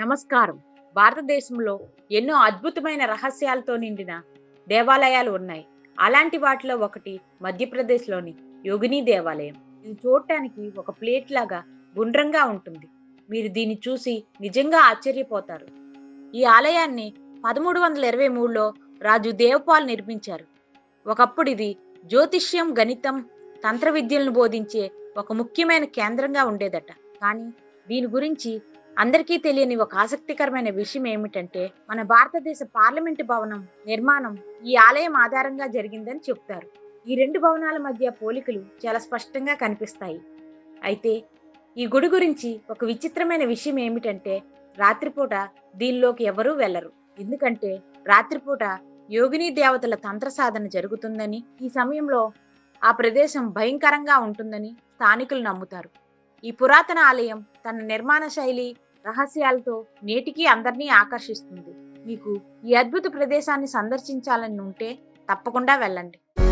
నమస్కారం. భారతదేశంలో ఎన్నో అద్భుతమైన రహస్యాలతో నిండిన దేవాలయాలు ఉన్నాయి. అలాంటి వాటిలో ఒకటి మధ్యప్రదేశ్లోని యోగిని దేవాలయం. ఇది చూడటానికి ఒక ప్లేట్ లాగా గుండ్రంగా ఉంటుంది. మీరు దీన్ని చూసి నిజంగా ఆశ్చర్యపోతారు. ఈ ఆలయాన్ని పదమూడు వందల ఇరవై మూడులో రాజు దేవపాల్ నిర్మించారు. ఒకప్పుడు ఇది జ్యోతిష్యం గణితం తంత్ర విద్యలను బోధించే ఒక ముఖ్యమైన కేంద్రంగా ఉండేదట. కానీ దీని గురించి అందరికీ తెలియని ఒక ఆసక్తికరమైన విషయం ఏమిటంటే మన భారతదేశ పార్లమెంటు భవనం నిర్మాణం ఈ ఆలయం ఆధారంగా జరిగిందని చెప్తారు. ఈ రెండు భవనాల మధ్య పోలికలు చాలా స్పష్టంగా కనిపిస్తాయి. అయితే ఈ గుడి గురించి ఒక విచిత్రమైన విషయం ఏమిటంటే రాత్రిపూట దీనిలోకి ఎవరూ వెళ్ళరు. ఎందుకంటే రాత్రిపూట యోగిని దేవతల తంత్ర సాధన జరుగుతుందని ఈ సమయంలో ఆ ప్రదేశం భయంకరంగా ఉంటుందని స్థానికులు నమ్ముతారు. ఈ పురాతన ఆలయం తన నిర్మాణ శైలి రహస్యాలతో నేటికీ అందరినీ ఆకర్షిస్తుంది. మీకు ఈ అద్భుత ప్రదేశాన్ని సందర్శించాలని ఉంటే తప్పకుండా వెళ్ళండి.